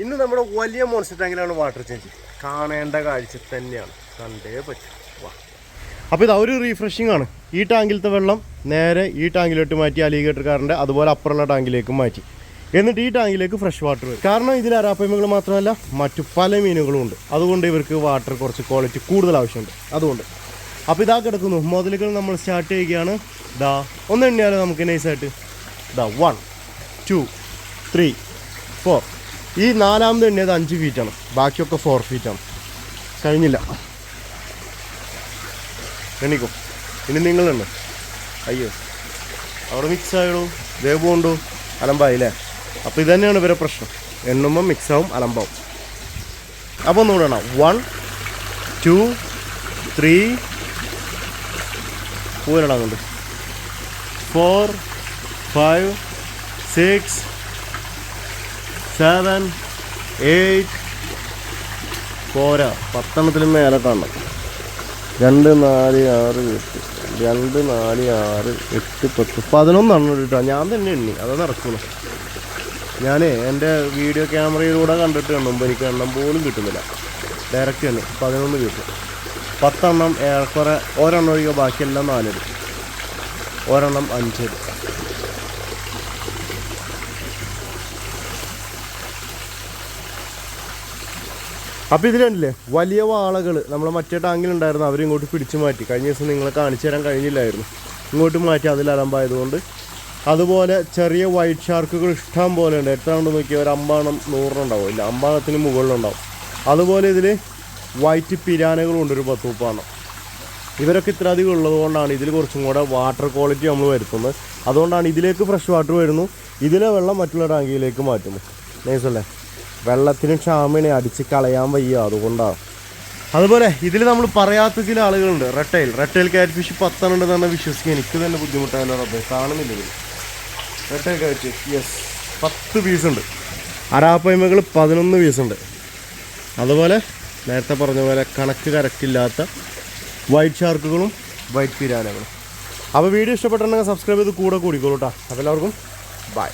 ഇന്ന് നമ്മുടെ വലിയ മോൺസ്റ്റർ ടാങ്കിലാണ് വാട്ടർ ചേഞ്ച് കാണേണ്ട കാഴ്ച തന്നെയാണ്. കണ്ടേ പറ്റും. വാ. അപ്പോൾ ഇത് ഒരു റീഫ്രഷിംഗ് ആണ്. ഈ ടാങ്കിലത്തെ വെള്ളം നേരെ ഈ ടാങ്കിലോട്ട് മാറ്റി അലിഗേറ്റർ കാറിന്റെ അതുപോലെ അപ്പുറമുള്ള ടാങ്കിലേക്ക് മാറ്റി. എന്നിട്ട് ഈ ടാങ്കിലേക്ക് ഫ്രഷ് വാട്ടർ വരും. കാരണം ഇതിൽ അരാപ്പയ്മകൾ മാത്രമല്ല മറ്റു പല മീനുകളും ഉണ്ട്. അതുകൊണ്ട് ഇവർക്ക് വാട്ടർ കുറച്ച് ക്വാളിറ്റി കൂടുതൽ ആവശ്യമുണ്ട്. അതുകൊണ്ട്. അപ്പോൾ ഇതാ കിടക്കുന്നു. മുതലുകൾ നമ്മൾ സ്റ്റാർട്ട് ചെയ്യുകയാണ്. ദാ ഒന്ന് എണ്ണിയാലോ നമുക്ക് നൈസായിട്ട് ദാ വൺ ടു ത്രീ ഫോർ ഈ നാലാമത് എണ്ണിയത് അഞ്ച് ഫീറ്റാണ് ബാക്കിയൊക്കെ ഫോർ ഫീറ്റാണ് കഴിഞ്ഞില്ല. എണീക്കും. ഇനി നിങ്ങളുണ്ട്. അയ്യോ. അവിടെ മിക്സ് ആയിടൂ വേവ് കൊണ്ടു? അലമ്പായില്ലേ അപ്പോൾ ഇത് തന്നെയാണ് ഇവരെ പ്രശ്നം. എണ്ണുമ്പോൾ മിക്സാവും അലമ്പാവും. അപ്പോൾ ഒന്നുകൂടെ എണ്ണാം. One two three പൂരിടാന്നുണ്ട് four five six seven eight പോരാ. പത്തെണ്ണത്തിലും മേലെ കാണണം. രണ്ട് നാല് ആറ് എട്ട്. രണ്ട് നാല് ആറ് എട്ട് പത്ത്. പതിനൊന്നെണ്ണം കേട്ടോ ഞാൻ തന്നെ എണ്ണി. അത് നടക്കുന്നു. ഞാൻ എന്റെ വീഡിയോ ക്യാമറയിലൂടെ കണ്ടിട്ട് എണ്ണുമ്പോൾ എനിക്ക് എണ്ണം പോലും കിട്ടുന്നില്ല. ഡയറക്റ്റ് തന്നെ. പതിനൊന്ന് കിട്ടും. പത്തെണ്ണം ഏറെക്കുറെ ഒരെണ്ണം ഒഴികെ ബാക്കിയെല്ലാം നാലെടുക്കും ഒരെണ്ണം അഞ്ചെടുക്കും അപ്പോൾ ഇതിലുണ്ടല്ലേ വലിയ വാളകൾ നമ്മളെ മറ്റേ ടാങ്കിൽ ഉണ്ടായിരുന്നു അവർ ഇങ്ങോട്ട് പിടിച്ചു മാറ്റി. കഴിഞ്ഞ ദിവസം നിങ്ങളെ കാണിച്ചു തരാൻ കഴിഞ്ഞില്ലായിരുന്നു. ഇങ്ങോട്ട് മാറ്റി അതിൽ അലമ്പായതുകൊണ്ട്. അതുപോലെ ചെറിയ വൈറ്റ് ഷാർക്കുകൾ ഇഷ്ടം പോലെ ഉണ്ട്. എത്ര ഉണ്ട് നോക്കിയാൽ ഒരു അമ്പാണം നൂറിനുണ്ടാവും ഇല്ല അമ്പാണത്തിന് മുകളിലുണ്ടാവും അതുപോലെ ഇതിൽ വൈറ്റ് പിരാനകളുണ്ട് ഒരു പത്ത് മുപ്പാണം ഇവരൊക്കെ ഇത്ര അധികം ഉള്ളത് കൊണ്ടാണ് ഇതിൽ കുറച്ചും കൂടെ വാട്ടർ ക്വാളിറ്റി നമ്മൾ വരുത്തുന്നത്. അതുകൊണ്ടാണ് ഇതിലേക്ക് ഫ്രഷ് വാട്ടർ വരുന്നു. ഇതിലെ വെള്ളം മറ്റുള്ള ടാങ്കിയിലേക്ക് മാറ്റുന്നു നൈസല്ലേ വെള്ളത്തിന് ക്ഷാമിനെ അടിച്ച് കളയാൻ വയ്യ അതുകൊണ്ടാണ് അതുപോലെ ഇതിൽ നമ്മൾ പറയാത്ത ചില ആളുകളുണ്ട്. റെട്ടൈൽ റെട്ടൈൽ കാറ്റ് ഫിഷ് പത്തനുണ്ട് ഉണ്ടെന്ന് പറഞ്ഞാൽ വിശ്വസിക്കാൻ എനിക്ക് തന്നെ ബുദ്ധിമുട്ടാണ് റബ്ബേ. കാണുന്നില്ല റെട്ടൈൽ കാറ്റ് യെസ് പത്ത് പീസുണ്ട് അരാപ്പയ്മകൾ പതിനൊന്ന് പീസുണ്ട് അതുപോലെ നേരത്തെ പറഞ്ഞ പോലെ കണക്ക് കരക്കില്ലാത്ത വൈറ്റ് ഷാർക്കുകളും വൈറ്റ് പിരാനകളും അപ്പോൾ വീഡിയോ ഇഷ്ടപ്പെട്ടിട്ടുണ്ടെങ്കിൽ സബ്സ്ക്രൈബ് ചെയ്ത് കൂടെ കൂടിക്കോളൂ കേട്ടോ അപ്പോൾ എല്ലാവർക്കും ബൈ